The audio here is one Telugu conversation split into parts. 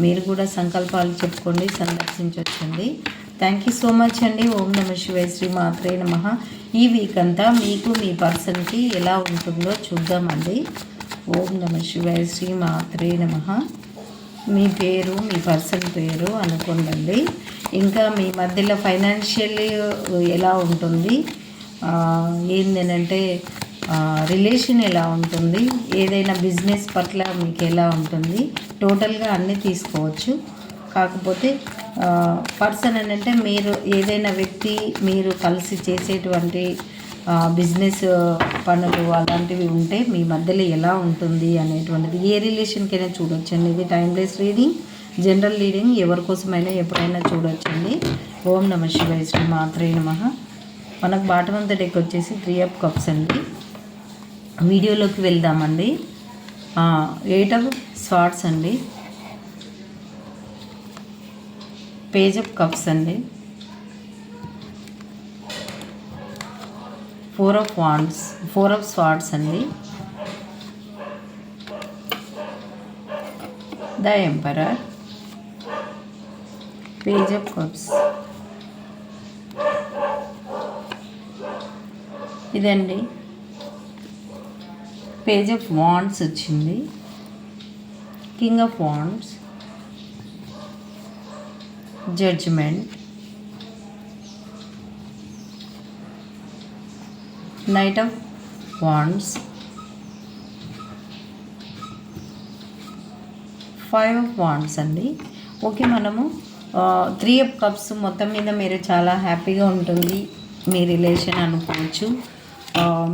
మీరు కూడా సంకల్పాలు చెప్పుకోండి సందర్శించవచ్చండి థ్యాంక్ యూ సో మచ్ అండి. ఓం నమ శివాయ శ్రీ మాత్రే నమ. ఈ వీక్ అంతా మీకు మీ పర్సన్కి ఎలా ఉంటుందో చూద్దామండి. ఓం నమ శివాయ శ్రీ మాత్రే నమ. మీ పేరు మీ పర్సన్ పేరు అనుకోండి ఇంకా మీ మధ్యలో ఫైనాన్షియల్ ఎలా ఉంటుంది? ఏంటంటే రిలేషన్ ఎలా ఉంటుంది? ఏదైనా బిజినెస్ పట్ల మీకు ఎలా ఉంటుంది? టోటల్గా అన్నీ తీసుకోవచ్చు. కాకపోతే పర్సన్ అని అంటే మీరు ఏదైనా వ్యక్తి మీరు కలిసి చేసేటువంటి బిజినెస్ పనులు అలాంటివి ఉంటే మీ మధ్యలో ఎలా ఉంటుంది అనేటువంటిది ఏ రిలేషన్కైనా చూడొచ్చండి. ఇది టైమ్లెస్ రీడింగ్ జనరల్ రీడింగ్ ఎవరి కోసమైనా ఎప్పుడైనా చూడొచ్చండి. ఓం నమ శివాయ శ్రీ మాత్రే నమ. మనకు బాటమంత డెక్ వచ్చేసి త్రీ అప్ కప్స్ అండి. వీడియోలోకి వెళ్దామండి. ఎయిట్ ఆఫ్ స్వాట్స్ అండి. పేజ్ ఆఫ్ కప్స్ అండి. Four of wands four of swords అండి. The emperor. Page of cups. ఇదండి. పేజ్ ఆఫ్ వాండ్స్ వచ్చింది. King of wands judgement knight of wands five of wands అండి. ఓకే మనము త్రీ ఆఫ్ కప్స్ మొత్తం మీద మీరు చాలా హ్యాపీగా ఉంటుంది. మీ రిలేషన్ అనుకోవచ్చు.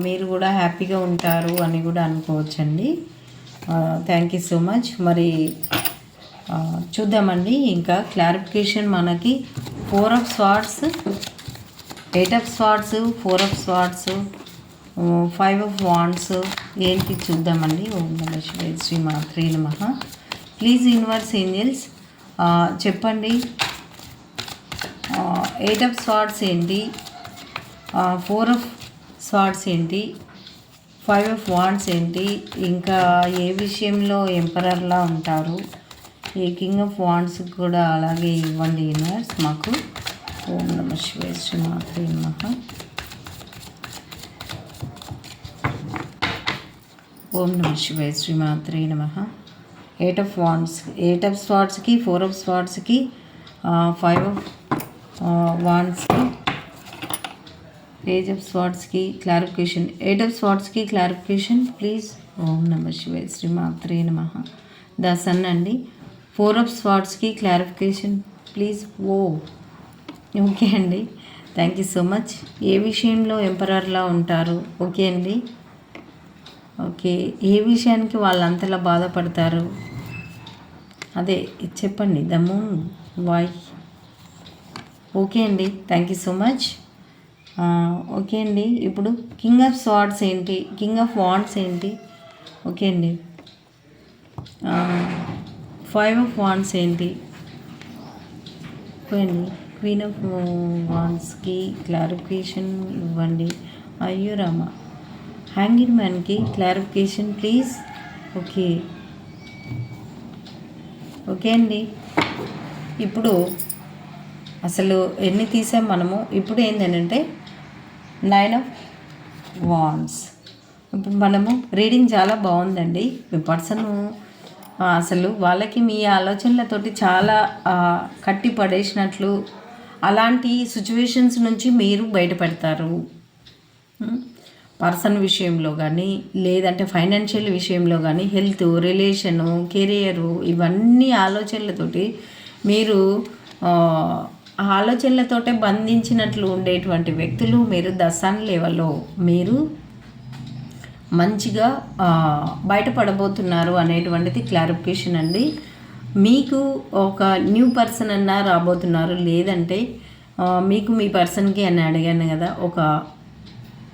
మీరు కూడా హ్యాపీగా ఉంటారు అని కూడా అనుకోవచ్చండి. థ్యాంక్ యూ సో మచ్ మరి చూద్దామండి. ఇంకా క్లారిఫికేషన్ మనకి four of swords eight of swords four of swords five of wands ఏంటి చూద్దామండి. ఓం నమ శివాయ శ్రీ మాత్రే నమ. ప్లీజ్ యూనివర్స్ ఏంజల్స్ చెప్పండి. ఎయిట్ ఆఫ్ స్వాట్స్ ఏంటి? ఫోర్ ఆఫ్ స్వాట్స్ ఏంటి? ఫైవ్ ఆఫ్ వాండ్స్ ఏంటి? ఇంకా ఏ విషయంలో ఎంపరర్లా ఉంటారు? ఈ కింగ్ ఆఫ్ వాండ్స్ కూడా అలాగే ఇవ్వండి యూనివర్స్ మాకు. ఓం నమ శివే శ్రీ మాత్రే నమ. ఓం నమ శివే శ్రీ మాత్రే నమ. Eight of wands eight of స్వాట్స్కి four of స్వాట్స్కి ఫైవ్ ఆఫ్ వాండ్స్కి పేజ్ ఆఫ్ స్వాట్స్కి క్లారిఫికేషన్ ఎయిట్ ఆఫ్ స్వాట్స్కి క్లారిఫికేషన్ ప్లీజ్ ఓం నమ శివాయ. శ్రీ మాత్రే నమ. ద సన్ అండి. ఫోర్ ఆఫ్ స్వాట్స్కి క్లారిఫికేషన్ ప్లీజ్ ఓ. ఓకే అండి. థ్యాంక్ యూ సో మచ్ ఏ విషయంలో ఎంపరర్లా ఉంటారు? ఓకే అండి. ఓకే. ఏ విషయానికి వాళ్ళంతలా బాధపడతారు? అదే ఇది చెప్పండి. The moon. వాయ్ ఓకే అండి. Thank you so much okay అండి. ఇప్పుడు కింగ్ ఆఫ్ స్వార్డ్స్ ఏంటి? కింగ్ ఆఫ్ వాండ్స్ ఏంటి? ఓకే అండి. ఫైవ్ ఆఫ్ వాండ్స్ ఏంటి? ఓకే అండి. క్వీన్ ఆఫ్ వాండ్స్కి క్లారిఫికేషన్ ఇవ్వండి. అయ్యో రామ. హ్యాంగింగ్ మ్యాన్కి క్లారిఫికేషన్ ప్లీజ్. ఓకే. ఓకే అండి. ఇప్పుడు అసలు ఎన్ని తీసాం మనము? ఇప్పుడు ఏంటంటే నైన్ ఆఫ్ వాన్స్ ఇప్పుడు మనము రీడింగ్ చాలా బాగుందండి. మీ పర్సన్ అసలు వాళ్ళకి మీ ఆలోచనలతోటి చాలా కట్టిపడేసినట్లు కట్టి పడేసినట్లు అలాంటి సిచ్యువేషన్స్ నుంచి మీరు బయటపడతారు. పర్సన్ విషయంలో కానీ లేదంటే ఫైనాన్షియల్ విషయంలో కానీ హెల్త్ రిలేషను కెరియరు ఇవన్నీ ఆలోచనలతోటి మీరు ఆలోచనలతోటే బంధించినట్లు ఉండేటువంటి వ్యక్తులు మీరు దసన్ లెవెల్లో. మీరు మంచిగా బయటపడబోతున్నారు అనేటువంటిది క్లారిఫికేషన్ అండి. మీకు ఒక న్యూ పర్సన్ అన్నా రాబోతున్నారు. లేదంటే మీకు మీ పర్సన్కి అని అడిగాను కదా ఒక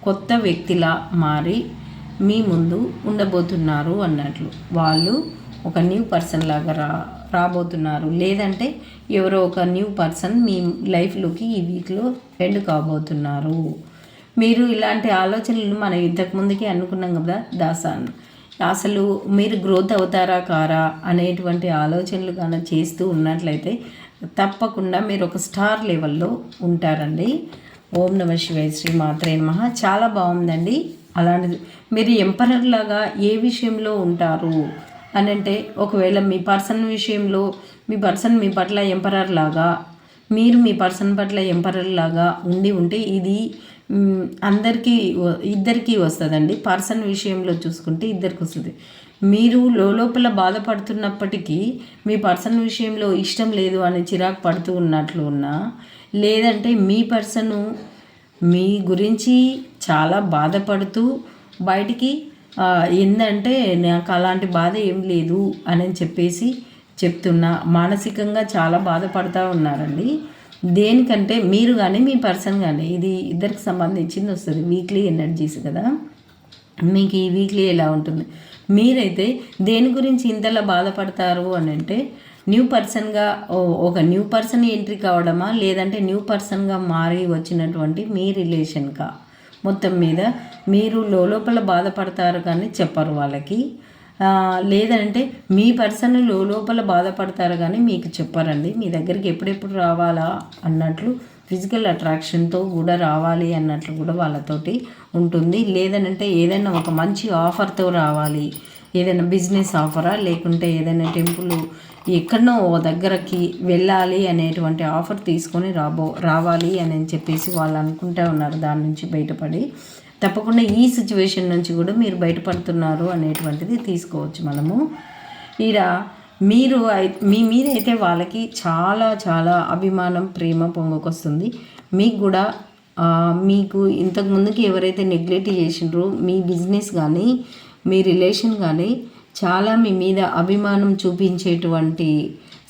కొత్త వ్యక్తిలా మారి మీ ముందు ఉండబోతున్నారు అన్నట్లు. వాళ్ళు ఒక న్యూ పర్సన్ లాగా రా రాబోతున్నారు. లేదంటే ఎవరో ఒక న్యూ పర్సన్ మీ లైఫ్లోకి ఈ వీక్లో ఎండ్ కాబోతున్నారు. మీరు ఇలాంటి ఆలోచనలు మనం ఇంతకు ముందుకే అనుకున్నాం కదా దాసాన్. అసలు మీరు గ్రోత్ అవుతారా కారా అనేటువంటి ఆలోచనలు కానీ చేస్తూ ఉన్నట్లయితే తప్పకుండా మీరు ఒక స్టార్ లెవెల్లో ఉంటారండి. ఓం నమ శివాయ శ్రీ మాత్రే నమ. చాలా బాగుందండి. అలాంటిది మీరు ఎంపరర్ లాగా ఏ విషయంలో ఉంటారు? అని అంటే ఒకవేళ మీ పర్సన్ విషయంలో మీ పర్సన్ మీ పట్ల ఎంపరర్ లాగా మీరు మీ పర్సన్ పట్ల ఎంపరర్ లాగా ఉండి ఉంటే ఇది అందరికీ ఇద్దరికీ వస్తుందండి. పర్సన్ విషయంలో చూసుకుంటే ఇద్దరికి వస్తుంది. మీరు లోపల బాధపడుతున్నప్పటికీ మీ పర్సన్ విషయంలో ఇష్టం లేదు అని చిరాకు పడుతూ ఉన్నట్లు ఉన్నా లేదంటే మీ పర్సను మీ గురించి చాలా బాధపడుతూ బయటికి ఏంటంటే ఏందంటే నాకు అలాంటి బాధ ఏం లేదు అని చెప్పేసి చెప్తున్నా. మానసికంగా చాలా బాధపడతా ఉన్నారండి. దేనికంటే మీరు కానీ మీ పర్సన్ కానీ ఇది ఇద్దరికి సంబంధించింది వస్తుంది. వీక్లీ ఎనర్జీస్ కదా. మీకు ఈ వీక్లీ ఎలా ఉంటుంది? మీరైతే దేని గురించి ఇంతలా బాధపడతారు అని అంటే న్యూ పర్సన్గా ఓ- ఒక న్యూ పర్సన్ ఎంట్రీ కావడమా? లేదంటే న్యూ పర్సన్గా మారి వచ్చినటువంటి మీ రిలేషన్కా మొత్తం మీద మీరు లోపల బాధపడతారు కానీ చెప్పరు వాళ్ళకి. లేదంటే మీ పర్సన్ లోపల బాధపడతారు కానీ మీకు చెప్పారండి. మీ దగ్గరికి ఎప్పుడెప్పుడు రావాలా అన్నట్లు ఫిజికల్ అట్రాక్షన్తో కూడా రావాలి అన్నట్లు కూడా వాళ్ళతోటి ఉంటుంది. లేదనంటే ఏదైనా ఒక మంచి ఆఫర్తో రావాలి. ఏదైనా బిజినెస్ ఆఫరా లేకుంటే ఏదైనా టెంపుల్ ఎక్కడనో ఓ దగ్గరకి వెళ్ళాలి అనేటువంటి ఆఫర్ తీసుకొని రాబో రావాలి అని చెప్పేసి వాళ్ళు అనుకుంటూ ఉన్నారు దాని నుంచి బయటపడి. తప్పకుండా ఈ సిచ్యువేషన్ నుంచి కూడా మీరు బయటపడుతున్నారు అనేటువంటిది తీసుకోవచ్చు మనము. ఈడ మీరు మీ మీద అయితే వాళ్ళకి చాలా చాలా అభిమానం ప్రేమ పొంగకొస్తుంది. మీకు కూడా మీకు ఇంతకు ముందుకి ఎవరైతే నెగ్లెక్ట్ చేసిండ్రో మీ బిజినెస్ కానీ మీ రిలేషన్ కానీ చాలా మీ మీద అభిమానం చూపించేటువంటి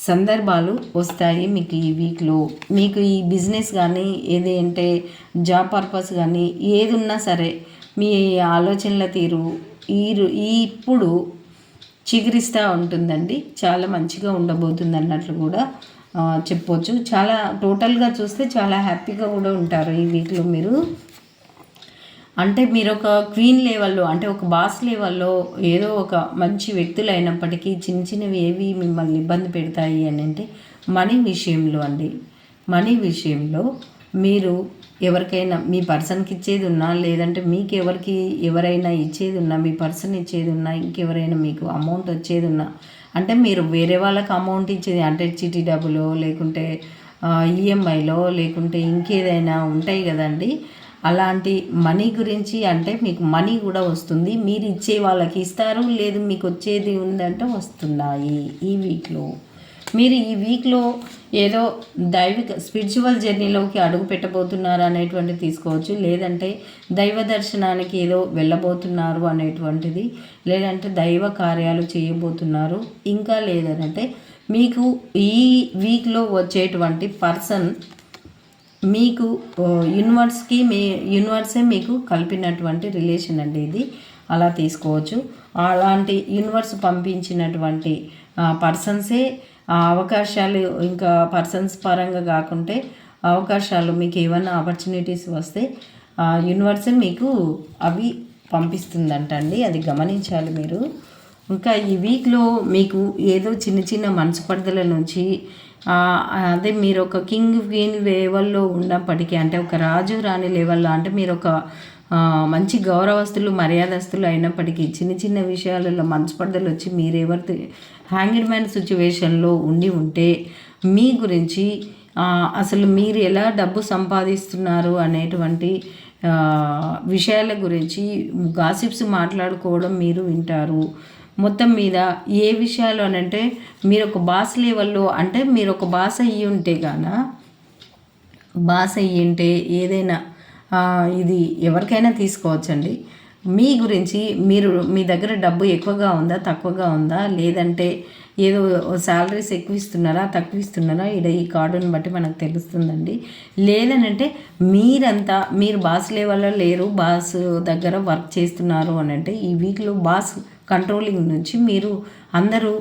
సందర్భాలు వస్తాయి మీకు ఈ వీక్లో. మీకు ఈ బిజినెస్ కానీ ఏది అంటే జాబ్ పర్పస్ కానీ ఏది ఉన్నా సరే మీ ఆలోచనల తీరు ఈ ఈ ఇప్పుడు చిగురిస్తూ ఉంటుందండి. చాలా మంచిగా ఉండబోతుంది అన్నట్లు కూడా చెప్పవచ్చు చెప్పొచ్చు. చాలా టోటల్గా చూస్తే చాలా హ్యాపీగా కూడా ఉంటారు ఈ వీక్లో మీరు. అంటే మీరు ఒక క్వీన్ లెవెల్లో అంటే ఒక బాస్ లెవెల్లో ఏదో ఒక మంచి వ్యక్తులు అయినప్పటికీ చిన్న చిన్నవి ఏవి మిమ్మల్ని ఇబ్బంది పెడతాయి అని అంటే మనీ విషయంలో అండి. మనీ విషయంలో మీరు ఎవరికైనా మీ పర్సన్కి ఇచ్చేది ఉన్నా లేదంటే మీకు ఎవరికి ఎవరైనా ఇచ్చేది ఉన్నా మీ పర్సన్ ఇచ్చేది ఉన్నా ఇంకెవరైనా మీకు అమౌంట్ వచ్చేది ఉన్నా అంటే మీరు వేరే వాళ్ళకి అమౌంట్ ఇచ్చేది అంటే చిటి డబ్బులో లేకుంటే ఈఎంఐలో లేకుంటే ఇంకేదైనా ఉంటాయి కదండి. అలాంటి మనీ గురించి అంటే మీకు మనీ కూడా వస్తుంది. మీరు ఇచ్చే వాళ్ళకి ఇస్తారు లేదు మీకు వచ్చేది ఉందంటే వస్తున్నాయి ఈ వీక్లో. మీరు ఈ వీక్లో ఏదో దైవిక స్పిరిచువల్ జర్నీలోకి అడుగు పెట్టబోతున్నారు అనేటువంటిది తీసుకోవచ్చు. లేదంటే దైవ దర్శనానికి ఏదో వెళ్ళబోతున్నారు అనేటువంటిది. లేదంటే దైవ కార్యాలు చేయబోతున్నారు. ఇంకా లేదనంటే మీకు ఈ వీక్లో వచ్చేటువంటి పర్సన్ మీకు యూనివర్స్కి మీ యూనివర్సే మీకు కలిపినటువంటి రిలేషన్ అండి ఇది. అలా తీసుకోవచ్చు. అలాంటి యూనివర్స్ పంపించినటువంటి పర్సన్సే అవకాశాలు ఇంకా పర్సన్స్ పరంగా కాకుంటే అవకాశాలు మీకు ఏమైనా ఆపర్చునిటీస్ వస్తే ఆ యూనివర్సే మీకు అవి పంపిస్తుందంట అండి అది గమనించాలి మీరు. ఇంకా ఈ వీక్లో మీకు ఏదో చిన్న చిన్న మనస్పర్ధల నుంచి అదే మీరు ఒక కింగ్ క్వీన్ లెవెల్లో ఉన్నప్పటికీ అంటే ఒక రాజు రాణి లెవెల్లో అంటే మీరు ఒక మంచి గౌరవస్తులు మర్యాదస్తులు అయినప్పటికీ చిన్న చిన్న విషయాలలో మనస్పర్ధలు వచ్చి మీరెవరి హ్యాంగిడ్ మ్యాన్ సిచ్యువేషన్లో ఉండి ఉంటే మీ గురించి అసలు మీరు ఎలా డబ్బు సంపాదిస్తున్నారు అనేటువంటి విషయాల గురించి గాసిప్స్ మాట్లాడుకోవడం మీరు వింటారు. మొత్తం మీద ఏ విషయాలు అని అంటే మీరు ఒక బాస్ లెవెల్లో అంటే మీరు ఒక బాస్ అయ్యి ఉంటే గాన బాస్ అయ్యి ఉంటే ఏదైనా ఇది ఎవరికైనా తీసుకోవచ్చండి. మీ గురించి మీరు మీ దగ్గర డబ్బు ఎక్కువగా ఉందా తక్కువగా ఉందా? లేదంటే ఏదో శాలరీస్ ఎక్కువ ఇస్తున్నారా తక్కువ ఇస్తున్నారా ఇక్కడ ఈ కార్డుని బట్టి మనకు తెలుస్తుందండి. లేదనంటే మీరంతా మీరు బాస్ లెవెల్లో లేరు బాస్ దగ్గర వర్క్ చేస్తున్నారు అని అంటే ఈ వీక్లో బాస్ కంట్రోలింగ్ నుంచి మీరు అందరూ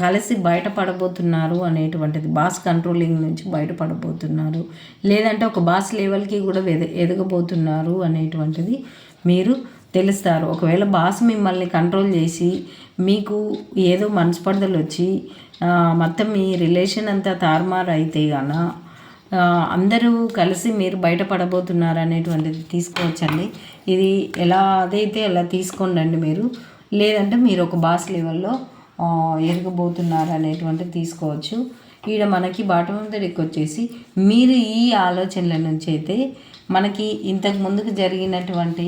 కలిసి బయటపడబోతున్నారు అనేటువంటిది. బాస్ కంట్రోలింగ్ నుంచి బయటపడబోతున్నారు. లేదంటే ఒక బాస్ లెవెల్కి కూడా ఎద ఎదగబోతున్నారు అనేటువంటిది మీరు తెలుస్తారు. ఒకవేళ బాస్ మిమ్మల్ని కంట్రోల్ చేసి మీకు ఏదో మనస్పర్ధలు వచ్చి మొత్తం మీ రిలేషన్ అంతా తారుమారు అయితే గాన అందరూ కలిసి మీరు బయటపడబోతున్నారు అనేటువంటిది తీసుకోవచ్చండి. ఇది ఎలా అదైతే అలా తీసుకోండి మీరు. లేదంటే మీరు ఒక బాస్ లెవెల్లో ఎరగబోతున్నారు అనేటువంటిది తీసుకోవచ్చు. ఈడ మనకి బాటం దగ్గరికి వచ్చేసి మీరు ఈ ఆలోచనల నుంచి అయితే మనకి ఇంతకు ముందుకు జరిగినటువంటి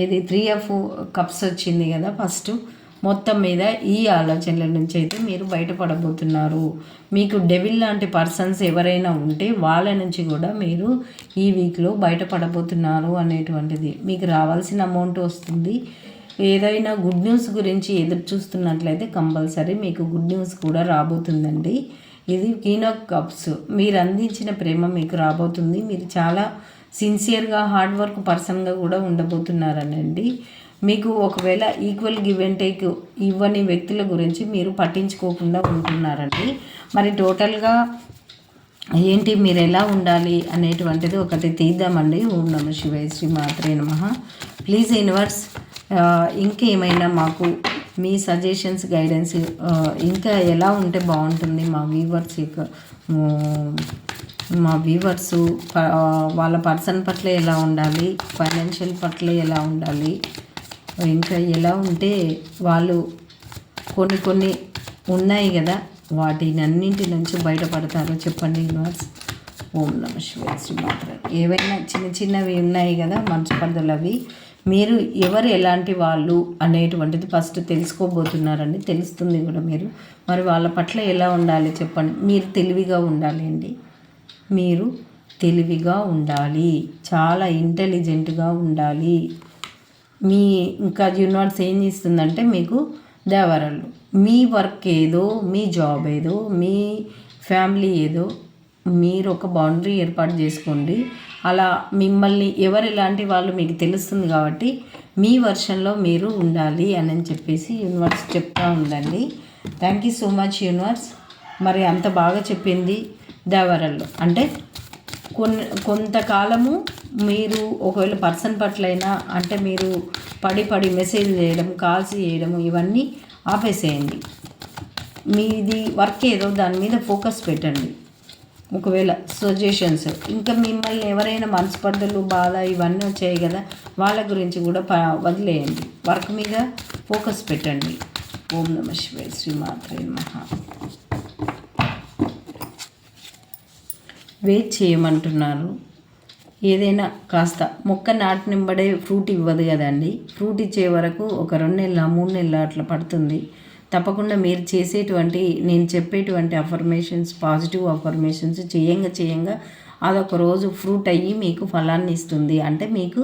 ఏది త్రీ ఆఫ్ కప్స్ వచ్చింది కదా ఫస్ట్ మొత్తం మీద ఈ ఆలోచనల నుంచి అయితే మీరు బయటపడబోతున్నారు. మీకు డెవిల్ లాంటి పర్సన్స్ ఎవరైనా ఉంటే వాళ్ళ నుంచి కూడా మీరు ఈ వీక్లో బయటపడబోతున్నారు అనేటువంటిది. మీకు రావాల్సిన అమౌంట్ వస్తుంది. ఏదైనా గుడ్ న్యూస్ గురించి ఎదురు చూస్తున్నట్లయితే కంపల్సరీ మీకు గుడ్ న్యూస్ కూడా రాబోతుందండి. ఇది కీన్ ఆఫ్ కప్స్ మీరు అందించిన ప్రేమ మీకు రాబోతుంది. మీరు చాలా సిన్సియర్గా హార్డ్ వర్క్ పర్సన్గా కూడా ఉండబోతున్నారనండి. మీకు ఒకవేళ ఈక్వల్ గివ్ అండ్ టేక్ ఇవ్వని వ్యక్తుల గురించి మీరు పట్టించుకోకుండా ఉంటున్నారండి. మరి టోటల్గా ఏంటి మీరు ఎలా ఉండాలి అనేటువంటిది ఒకటి తీద్దామండి. ఓం నమ శివాయ శ్రీ మాత్రే నమ. ప్లీజ్ యూనివర్స్ ఇంకేమైనా మాకు మీ సజెషన్స్ గైడెన్స్ ఇంకా ఎలా ఉంటే బాగుంటుంది మా వ్యూవర్స్ మా వ్యూవర్స్ వాళ్ళ పర్సన్ పట్ల ఎలా ఉండాలి ఫైనాన్షియల్ పట్ల ఎలా ఉండాలి ఇంకా ఎలా ఉంటే వాళ్ళు కొన్ని కొన్ని ఉన్నాయి కదా వాటినన్నింటి నుంచి బయటపడతారో చెప్పండి యూనివర్స్ ఓం నమ శివాయ శ్రీ మాత్రం. ఏవైనా చిన్న చిన్నవి ఉన్నాయి కదా మనస్పర్ధలు అవి మీరు ఎవరు ఎలాంటి వాళ్ళు అనేటువంటిది ఫస్ట్ తెలుసుకోబోతున్నారండి తెలుస్తుంది కూడా మీరు. మరి వాళ్ళ పట్ల ఎలా ఉండాలి చెప్పండి. మీరు తెలివిగా ఉండాలి అండి. మీరు తెలివిగా ఉండాలి. చాలా ఇంటెలిజెంట్గా ఉండాలి. మీ ఇంకా యూనివర్స్ ఏం చేస్తుందంటే మీకు దేవరాలు మీ వర్క్ ఏదో మీ జాబ్ ఏదో మీ ఫ్యామిలీ ఏదో మీరు ఒక బౌండరీ ఏర్పాటు చేసుకోండి. అలా మిమ్మల్ని ఎవరు ఇలాంటి వాళ్ళు మీకు తెలుస్తుంది కాబట్టి మీ వర్షన్లో మీరు ఉండాలి అని చెప్పేసి యూనివర్స్ చెప్తూ ఉందండి. Thank you so much universe. మరి అంత బాగా చెప్పింది దేవరల్లో. అంటే కొన్ని కొంతకాలము మీరు ఒకవేళ పర్సన్ పట్లైనా అంటే మీరు పడి పడి మెసేజ్ చేయడం కాల్స్ చేయడం ఇవన్నీ ఆపేసేయండి. మీది వర్క్ ఏదో దాని మీద ఫోకస్ పెట్టండి. ఒకవేళ సజెషన్స్ ఇంకా మిమ్మల్ని ఎవరైనా మనస్పర్ధలు బాధ ఇవన్నీ వచ్చాయి కదా వాళ్ళ గురించి కూడా ప వదిలేయండి. వర్క్ మీద ఫోకస్ పెట్టండి. ఓం నమ శివాయ శ్రీమాత్రే మహా వెయిట్ చేయమంటున్నారు. ఏదైనా కాస్త మొక్క నాటినింబడే ఫ్రూట్ ఇవ్వదు కదండి. ఫ్రూట్ ఇచ్చే వరకు ఒక రెండు నెలల మూడు నెలల అట్లా పడుతుంది. తప్పకుండా మీరు చేసేటువంటి నేను చెప్పేటువంటి అఫర్మేషన్స్ పాజిటివ్ అఫర్మేషన్స్ చేయంగా చేయంగా అదొక రోజు ఫ్రూట్ అయ్యి మీకు ఫలాన్ని ఇస్తుంది. అంటే మీకు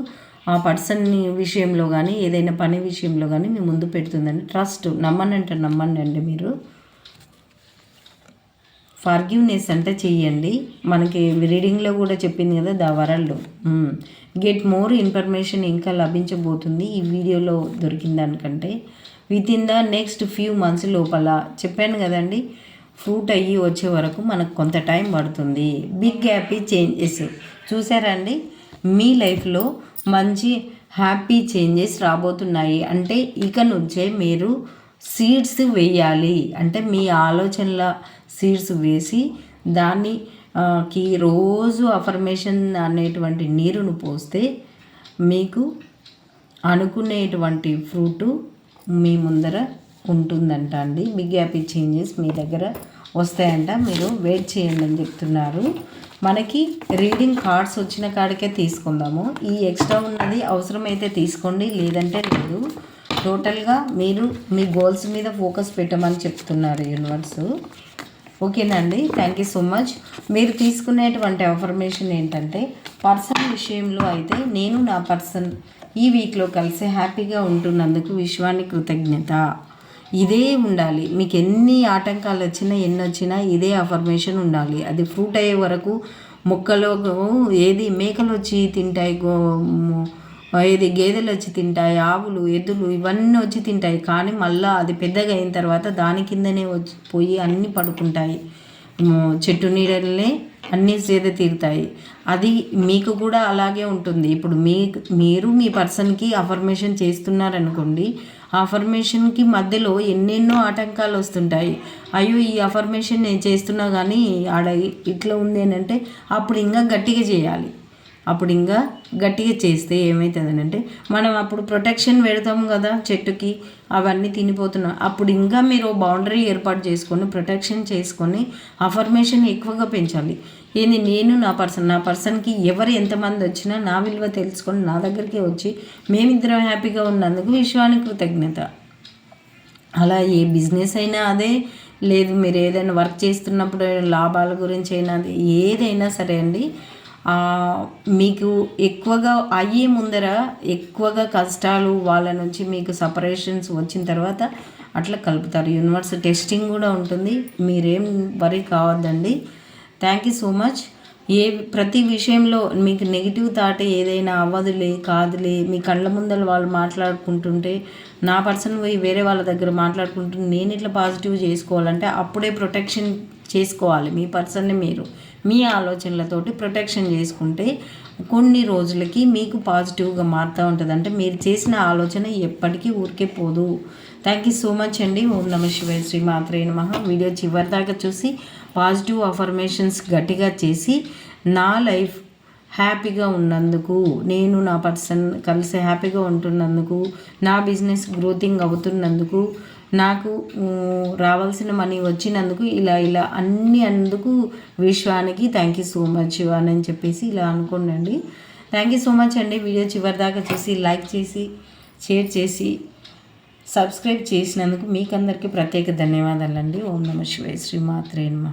ఆ పర్సన్ విషయంలో కానీ ఏదైనా పని విషయంలో కానీ మీ ముందు పెడుతుందండి. ట్రస్ట్ నమ్మని అంటే నమ్మండి అండి మీరు. ఫర్గివ్నెస్ అంటే చెయ్యండి. మనకి రీడింగ్లో కూడా చెప్పింది కదా the world. Get more information ఇంకా లభించబోతుంది ఈ వీడియోలో దొరికిన దానికంటే with in the next few months లోపల చెప్పాను కదండి ఫ్రూట్ అయ్యి వచ్చే వరకు మనకు కొంత టైం పడుతుంది. బిగ్ హ్యాపీ చేంజెస్ చూసారండి? మీ లైఫ్లో మంచి హ్యాపీ చేంజెస్ రాబోతున్నాయి. అంటే ఇక నుంచే మీరు సీడ్స్ వేయాలి. అంటే మీ ఆలోచనల సీడ్స్ వేసి దాన్ని కి రోజు అఫర్మేషన్ అనేటువంటి నీరును పోస్తే మీకు అనుకునేటువంటి ఫ్రూటు మీ ముందర ఉంటుందంట అండి. బిగ్ హ్యాపీ చేంజెస్ మీ దగ్గర వస్తాయంట. మీరు వెయిట్ చేయండి అని చెప్తున్నారు. మనకి రీడింగ్ కార్డ్స్ వచ్చిన కాడికే తీసుకుందాము. ఈ ఎక్స్ట్రా ఉన్నది అవసరమైతే తీసుకోండి లేదంటే లేదు. టోటల్గా మీరు మీ గోల్స్ మీద ఫోకస్ పెట్టమని చెప్తున్నారు యూనివర్స్. ఓకేనండి థ్యాంక్ యూ సో మచ్ మీరు తీసుకునేటువంటి అఫర్మేషన్ ఏంటంటే పర్సన్ విషయంలో అయితే నేను నా పర్సన్ ఈ వీక్లో కలిసి హ్యాపీగా ఉంటున్నందుకు విశ్వాన్ని కృతజ్ఞత. ఇదే ఉండాలి. మీకు ఎన్ని ఆటంకాలు వచ్చినా ఎన్ని వచ్చినా ఇదే అఫర్మేషన్ ఉండాలి. అది ఫ్రూట్ అయ్యే వరకు మొక్కలో ఏది మేకలు వచ్చి తింటాయి గో ఇది గేదెలు వచ్చి తింటాయి ఆవులు ఎద్దులు ఇవన్నీ వచ్చి తింటాయి. కానీ మళ్ళీ అది పెద్దగా అయిన తర్వాత దాని కిందనే వచ్చి పోయి అన్నీ పడుకుంటాయి. చెట్టు నీడలనే అన్నీ సేద తీరుతాయి. అది మీకు కూడా అలాగే ఉంటుంది. ఇప్పుడు మీ మీరు మీ పర్సన్కి అఫర్మేషన్ చేస్తున్నారనుకోండి ఆ అఫర్మేషన్కి మధ్యలో ఎన్నెన్నో ఆటంకాలు వస్తుంటాయి. అయ్యో ఈ అఫర్మేషన్ నేను చేస్తున్నా కానీ ఆడ ఇట్లా ఉంది అని అంటే అప్పుడు ఇంకా గట్టిగా చేయాలి. అప్పుడు ఇంకా గట్టిగా చేస్తే ఏమవుతుంది అంటే మనం అప్పుడు ప్రొటెక్షన్ పెడతాం కదా చెట్టుకి అవన్నీ తినిపోతున్నాం. అప్పుడు ఇంకా మీరు బౌండరీ ఏర్పాటు చేసుకొని ప్రొటెక్షన్ చేసుకొని అఫర్మేషన్ ఎక్కువగా పెంచాలి. ఏంది నేను నా పర్సన్ నా పర్సన్కి ఎవరు ఎంతమంది వచ్చినా నా విలువ తెలుసుకొని నా దగ్గరికి వచ్చి మేమిద్దరం హ్యాపీగా ఉన్నందుకు విశ్వానికి కృతజ్ఞత. అలా ఏ బిజినెస్ అయినా అదే లేదు మీరు ఏదైనా వర్క్ చేస్తున్నప్పుడు లాభాల గురించి అయినా ఏదైనా సరే అండి మీకు ఎక్కువగా అయ్యే ముందర ఎక్కువగా కష్టాలు వాళ్ళ నుంచి మీకు సపరేషన్స్ వచ్చిన తర్వాత అట్లా కలుపుతారు. యూనివర్స్ టెస్టింగ్ కూడా ఉంటుంది. మీరేం వరీ కావద్దండి. థ్యాంక్ యూ సో మచ్ ఏ ప్రతి విషయంలో మీకు నెగిటివ్ థాట్ ఏదైనా అవ్వదులే కాదులే మీ కళ్ళ ముందర వాళ్ళు మాట్లాడుకుంటుంటే నా పర్సన్ పోయి వేరే వాళ్ళ దగ్గర మాట్లాడుకుంటుంటే నేను ఇట్లా పాజిటివ్ చేసుకోవాలంటే అప్పుడే ప్రొటెక్షన్ చేసుకోవాలి. మీ పర్సన్ని మీరు. మీ ఆలోచనలతోటి ప్రొటెక్షన్ చేసుకుంటే కొన్ని రోజులకి మీకు పాజిటివ్గా మారుతూ ఉంటుంది. అంటే మీరు చేసిన ఆలోచన ఎప్పటికీ ఊరికే పోదు. థ్యాంక్ యూ సో మచ్ అండి. ఓం నమ శివాయ శ్రీ మాత్రే నమ. వీడియో చివరి దాకా చూసి పాజిటివ్ అఫర్మేషన్స్ గట్టిగా చేసి నా లైఫ్ హ్యాపీగా ఉన్నందుకు నేను నా పర్సన్ కలిసి హ్యాపీగా ఉంటున్నందుకు నా బిజినెస్ గ్రోతింగ్ అవుతున్నందుకు నాకు రావాల్సిన మనీ వచ్చినందుకు ఇలా ఇలా అన్ని అందుకు విశ్వానికి థ్యాంక్ యూ సో మచ్ అని చెప్పేసి ఇలా అనుకోండి థ్యాంక్ యూ సో మచ్ అండి. వీడియో చివరి దాకా చూసి లైక్ చేసి షేర్ చేసి సబ్స్క్రైబ్ చేసినందుకు మీకు అందరికీ ప్రత్యేక ధన్యవాదాలండి. ఓం నమ శివాయ శ్రీ మాత్రే నమ.